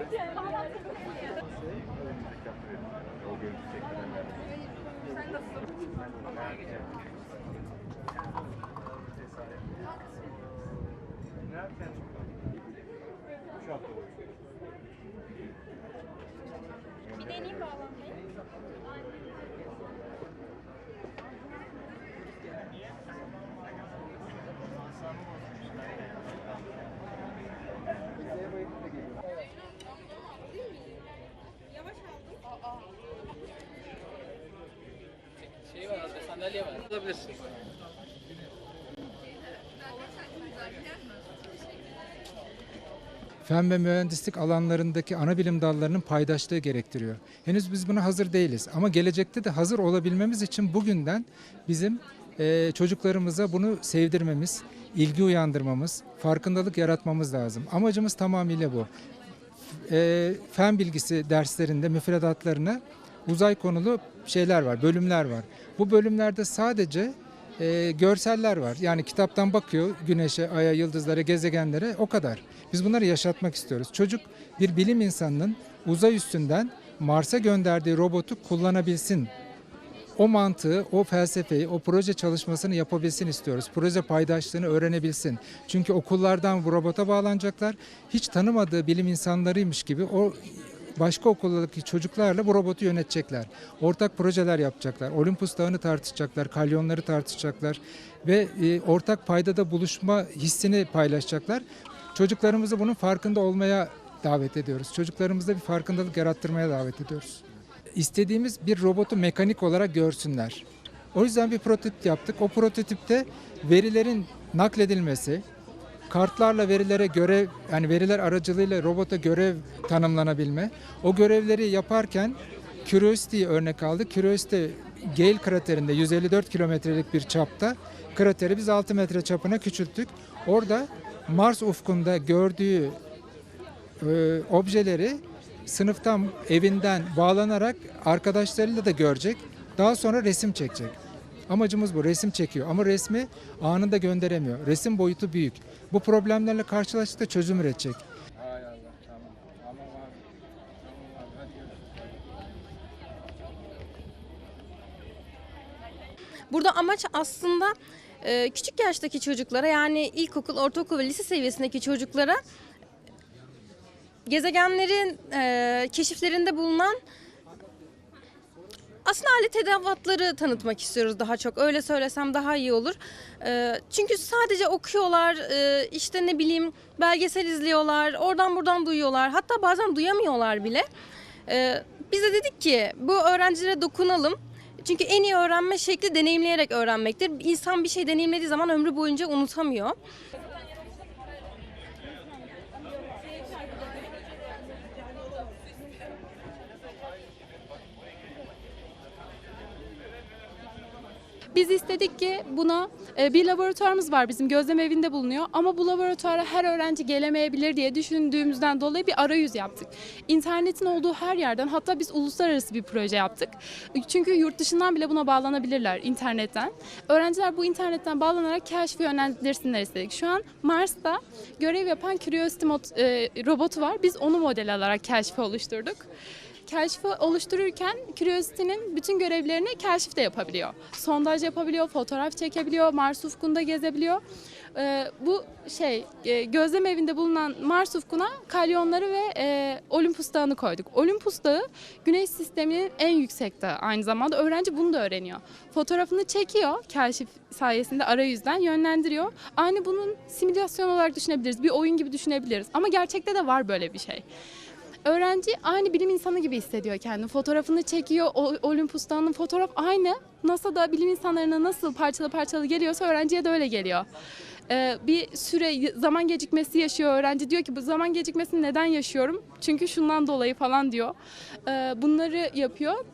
Bir deneyim bağlanmayı. Şey var orada fen ve mühendislik alanlarındaki ana bilim dallarının paydaşlığı gerektiriyor. Henüz biz buna hazır değiliz ama gelecekte de hazır olabilmemiz için bugünden bizim eee, çocuklarımıza bunu sevdirmemiz, ilgi uyandırmamız, farkındalık yaratmamız lazım. Amacımız tamamıyla bu. Eee, fen bilgisi derslerinde müfredatlarına uzay konulu şeyler var, bölümler var. Bu bölümlerde sadece e, görseller var. Yani kitaptan bakıyor güneşe, aya, yıldızlara, gezegenlere o kadar. Biz bunları yaşatmak istiyoruz. Çocuk bir bilim insanının uzay üstünden Mars'a gönderdiği robotu kullanabilsin. O mantığı, o felsefeyi, o proje çalışmasını yapabilsin istiyoruz. Proje paydaşlığını öğrenebilsin. Çünkü okullardan bu robota bağlanacaklar. Hiç tanımadığı bilim insanlarıymış gibi o başka okuldaki çocuklarla bu robotu yönetecekler. Ortak projeler yapacaklar. Olympus Dağı'nı tartışacaklar, kalyonları tartışacaklar ve e, ortak paydada buluşma hissini paylaşacaklar. Çocuklarımızı bunun farkında olmaya davet ediyoruz. Çocuklarımızda bir farkındalık yarattırmaya davet ediyoruz. İstediğimiz bir robotu mekanik olarak görsünler. O yüzden bir prototip yaptık. O prototipte verilerin nakledilmesi, kartlarla verilere görev yani veriler aracılığıyla robota görev tanımlanabilme. O görevleri yaparken Curiosity'yi örnek aldık. Curiosity Gale kraterinde 154 kilometrelik bir çapta krateri biz 6 metre çapına küçülttük. Orada Mars ufkunda gördüğü e, objeleri sınıftan, evinden bağlanarak arkadaşlarıyla da görecek. Daha sonra resim çekecek. Amacımız bu. Resim çekiyor ama resmi anında gönderemiyor. Resim boyutu büyük. Bu problemlerle karşılaştıkça çözüm üretecek. Burada amaç aslında e, küçük yaştaki çocuklara yani ilkokul, ortaokul ve lise seviyesindeki çocuklara gezegenlerin e, keşiflerinde bulunan aslında alet edevatları tanıtmak istiyoruz daha çok. Öyle söylesem daha iyi olur. E, çünkü sadece okuyorlar, e, işte ne bileyim belgesel izliyorlar, oradan buradan duyuyorlar. Hatta bazen duyamıyorlar bile. E, biz de dedik ki bu öğrencilere dokunalım. Çünkü en iyi öğrenme şekli deneyimleyerek öğrenmektir. İnsan bir şey deneyimlediği zaman ömrü boyunca unutamıyor. Biz istedik ki buna e, bir laboratuvarımız var bizim gözlem evinde bulunuyor ama bu laboratuvara her öğrenci gelemeyebilir diye düşündüğümüzden dolayı bir arayüz yaptık. İnternetin olduğu her yerden hatta biz uluslararası bir proje yaptık. Çünkü yurt dışından bile buna bağlanabilirler internetten. Öğrenciler bu internetten bağlanarak keşfi yönlendirsinler istedik. Şu an Mars'ta görev yapan Curiosity mod- e, robotu var. Biz onu model alarak keşfi oluşturduk keşfi oluştururken Curiosity'nin bütün görevlerini keşif de yapabiliyor. Sondaj yapabiliyor, fotoğraf çekebiliyor, Mars ufkunda gezebiliyor. Ee, bu şey e, gözlem evinde bulunan Mars ufkuna kalyonları ve e, Olympus Dağı'nı koyduk. Olympus Dağı Güneş sisteminin en yüksek dağı aynı zamanda. Öğrenci bunu da öğreniyor. Fotoğrafını çekiyor keşif sayesinde arayüzden yönlendiriyor. Aynı bunun simülasyon olarak düşünebiliriz. Bir oyun gibi düşünebiliriz. Ama gerçekte de var böyle bir şey. Öğrenci aynı bilim insanı gibi hissediyor kendini. Fotoğrafını çekiyor. O, Olympus Dağı'nın fotoğraf aynı. NASA'da bilim insanlarına nasıl parçalı parçalı geliyorsa öğrenciye de öyle geliyor. Ee, bir süre zaman gecikmesi yaşıyor öğrenci. Diyor ki bu zaman gecikmesini neden yaşıyorum? Çünkü şundan dolayı falan diyor. Ee, bunları yapıyor.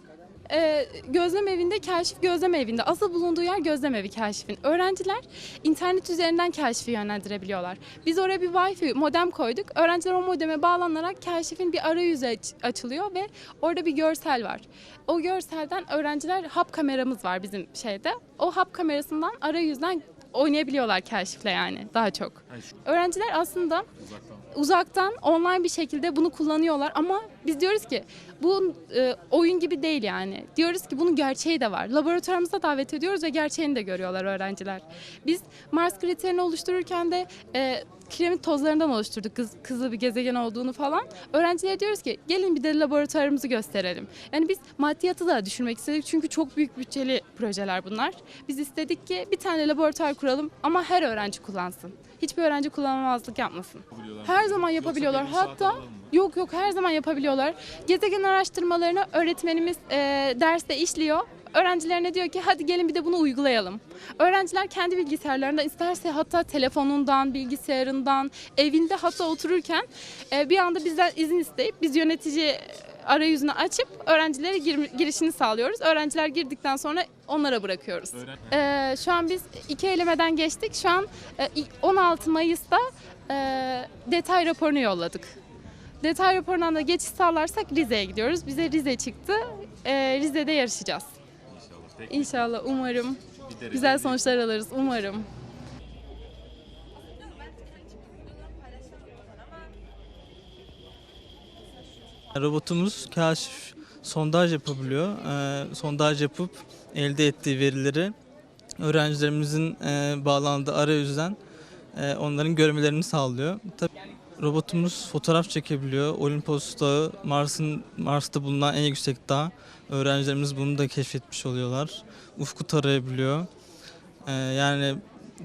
Ee, gözlem evinde, keşif gözlem evinde. Asıl bulunduğu yer gözlem evi keşfin. Öğrenciler internet üzerinden keşfi yönlendirebiliyorlar. Biz oraya bir Wi-Fi modem koyduk. Öğrenciler o modeme bağlanarak keşfin bir arayüzü aç- açılıyor ve orada bir görsel var. O görselden öğrenciler hap kameramız var bizim şeyde. O hap kamerasından arayüzden oynayabiliyorlar keşifle yani daha çok. Öğrenciler aslında uzaktan online bir şekilde bunu kullanıyorlar ama biz diyoruz ki bu e, oyun gibi değil yani. Diyoruz ki bunun gerçeği de var. Laboratuvarımıza davet ediyoruz ve gerçeğini de görüyorlar öğrenciler. Biz Mars kriterini oluştururken de e, kiremit tozlarından oluşturduk kız, kızıl bir gezegen olduğunu falan. Öğrencilere diyoruz ki gelin bir de laboratuvarımızı gösterelim. Yani biz maddiyatı da düşürmek istedik çünkü çok büyük bütçeli projeler bunlar. Biz istedik ki bir tane laboratuvar kuralım ama her öğrenci kullansın. Hiçbir öğrenci kullanamazlık yapmasın. Her zaman yapabiliyorlar. Hatta yok yok her zaman yapabiliyorlar. Gezegen araştırmalarını öğretmenimiz e, derste işliyor. Öğrencilerine diyor ki hadi gelin bir de bunu uygulayalım. Öğrenciler kendi bilgisayarlarında isterse hatta telefonundan, bilgisayarından, evinde hatta otururken e, bir anda bizden izin isteyip biz yönetici arayüzünü açıp öğrencilere gir- girişini sağlıyoruz. Öğrenciler girdikten sonra onlara bırakıyoruz. E, şu an biz iki elemeden geçtik. Şu an e, 16 Mayıs'ta e, detay raporunu yolladık. Detay raporundan da geçiş sağlarsak Rize'ye gidiyoruz. Bize Rize çıktı. E, Rize'de yarışacağız. İnşallah umarım. Güzel sonuçlar alırız umarım. Robotumuz kaşif sondaj yapabiliyor. Ee, sondaj yapıp elde ettiği verileri öğrencilerimizin e, bağlandığı arayüzden e, onların görmelerini sağlıyor. Tabii robotumuz fotoğraf çekebiliyor. Olimpos Dağı, Mars'ın Mars'ta bulunan en yüksek dağ. Öğrencilerimiz bunu da keşfetmiş oluyorlar. Ufku tarayabiliyor. Ee, yani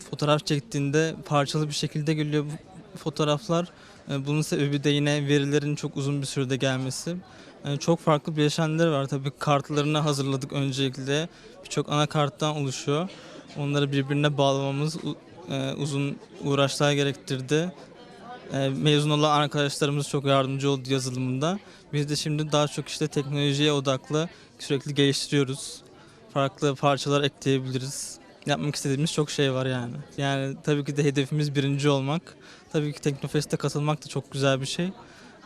fotoğraf çektiğinde parçalı bir şekilde geliyor bu fotoğraflar. Ee, Bunun sebebi de yine verilerin çok uzun bir sürede gelmesi. Ee, Çok farklı bileşenleri var. Tabii kartlarını hazırladık öncelikle. Birçok anakarttan oluşuyor. Onları birbirine bağlamamız e, uzun uğraşlar gerektirdi. E, Mezun olan arkadaşlarımız çok yardımcı oldu yazılımında. Biz de şimdi daha çok işte teknolojiye odaklı sürekli geliştiriyoruz. Farklı parçalar ekleyebiliriz. Yapmak istediğimiz çok şey var yani. Yani tabii ki de hedefimiz birinci olmak. Tabii ki Teknofest'e katılmak da çok güzel bir şey.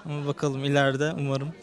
Ama bakalım ileride umarım